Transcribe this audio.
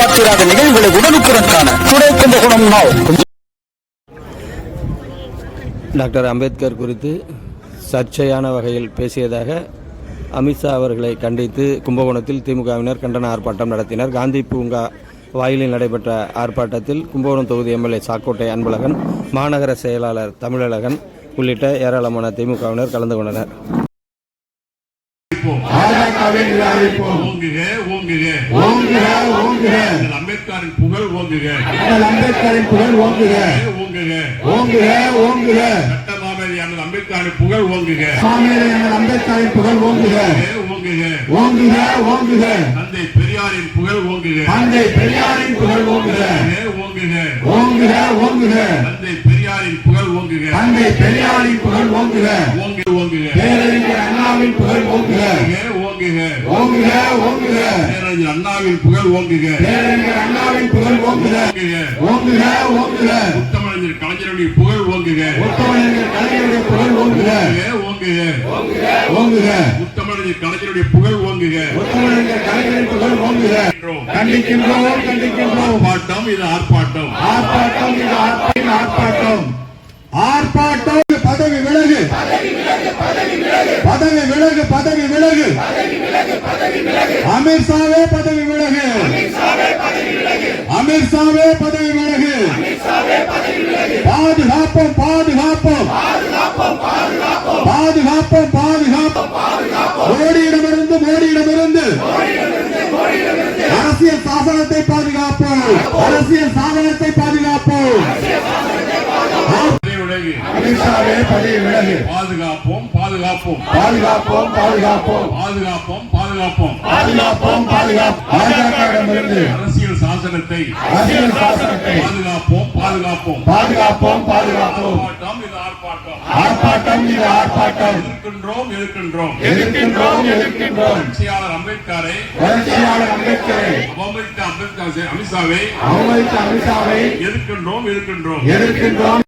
எதிர்பார்த்திராத நிகழ்வுகளை உடனுக்குடன் காண துணை கும்பகோணம் நாவ் டாக்டர் அம்பேத்கர் குறித்து சர்ச்சையான வகையில் பேசியதாக அமித்ஷா அவர்களை கண்டித்து கும்பகோணத்தில் திமுகவினர் கண்டன ஆர்ப்பாட்டம் நடத்தினர். காந்தி பூங்கா வாயிலில் நடைபெற்ற ஆர்ப்பாட்டத்தில் கும்பகோணம் தொகுதி எம்எல்ஏ சாக்கோட்டை அன்பழகன் மாநகர செயலாளர் தமிழழகன் உள்ளிட்ட ஏராளமான திமுகவினர் கலந்து கொண்டனர். ஓங்குக ஓங்குக. ஓங்குக ஓங்குக. அம்பேத்கரின் புகழ் ஓங்குக. அம்பேத்கரின் புகழ் ஓங்குக. ஓங்குக. ஓங்குக ஓங்குக. சட்டமாமதி அண்ணல் அம்பேத்கரின் புகழ் ஓங்குக. எங்கள் அம்பேத்கரின் புகழ் ஓங்குக. ஓங்குக ஓங்குக. ஓங்குக தந்தை பெரியாரின் புகழ் ஓங்குக. தந்தை பெரியாரின் புகழ் ஓங்குக. ஓங்குக ஓங்குக ஓங்குக. தந்தை பெரியாரின் புகழ் ஓங்குக. தந்தை பெரியாரின் புகழ் ஓங்குக. ஓங்கு ஓங்குக. பேரறிஞர் அண்ணாவின் புகழ் ஓங்குக. ஓங்குக. ஓங்குக ஓங்குக. பேரறிஞர் அண்ணாவின் புகழ் ஓங்குக. பேரறிஞர் அண்ணாவின் புகழ் ஓங்குக. ஓங்குக. ஓங்குக முத்தமிழஞ்சர் கலைஞருடைய புகழ் ஓங்குக. முத்தமிழர் கலைஞருடைய புகழ் ஓங்குக. ஓங்குக. ஓங்குக முத்தமிழஞ்சர் கலைஞருடைய புகழ் ஓங்குக. முத்தமிழர் கலைஞரின் புகழ் ஓங்குக. கண்டிக்கின்றோம். கண்டிக்கின்றோம் ஆர்ப்பாட்டம் இது ஆர்ப்பாட்டம். ஆர்ப்பாட்டம் இது ஆர்ப்பாட்டம் பதவி விலகு பதவி விலகு பதவி விலகு அமித்ஷாவே பதவி விலகு. அமித்ஷாவே பதவி விலகு. பாதுகாப்போம் பாதுகாப்போம். பாதுகாப்போம் பாதுகாப்போம். மோடியிடமிருந்து மோடியிடமிருந்து. அரசியல் சாசனத்தை பாதுகாப்போம். அரசியல் சாதனத்தை பாதுகாப்போம். விலகு. அமித்ஷாவே பதவி விலகு. பாதுகாப்போம் பாதுகாப்போம். பாதுகாப்போம் பாதுகாப்போம். பாதுகாப்போம் பாதுகாப்போம். பாதுகாப்போம் பாதுகாப்போம். பாஜகவிடமிருந்து. அரசியல் சாசனத்தை அரசியல் சாசனத்தை. பாதுகாப்போம் பாதுகாப்போம். பாதுகாப்போம் பாதுகாப்போம். ஆர்ப்பாட்டம் இது ஆர்ப்பாட்டம். ஆர்ப்பாட்டம் இது ஆர்ப்பாட்டம். எதிர்க்கின்றோம் எதிர்க்கின்றோம். எதிர்க்கின்றோம் எதிர்க்கின்றோம். புரட்சியாளர் அம்பேத்கரை. புரட்சியாளர் அம்பேத்கரை. அவமதித்த அம்பேத்கர் அமித்ஷாவை. அவமதித்த அமித்ஷாவை. எதிர்க்கின்றோம் எதிர்க்கின்றோம். எதிர்க்கின்றோம்.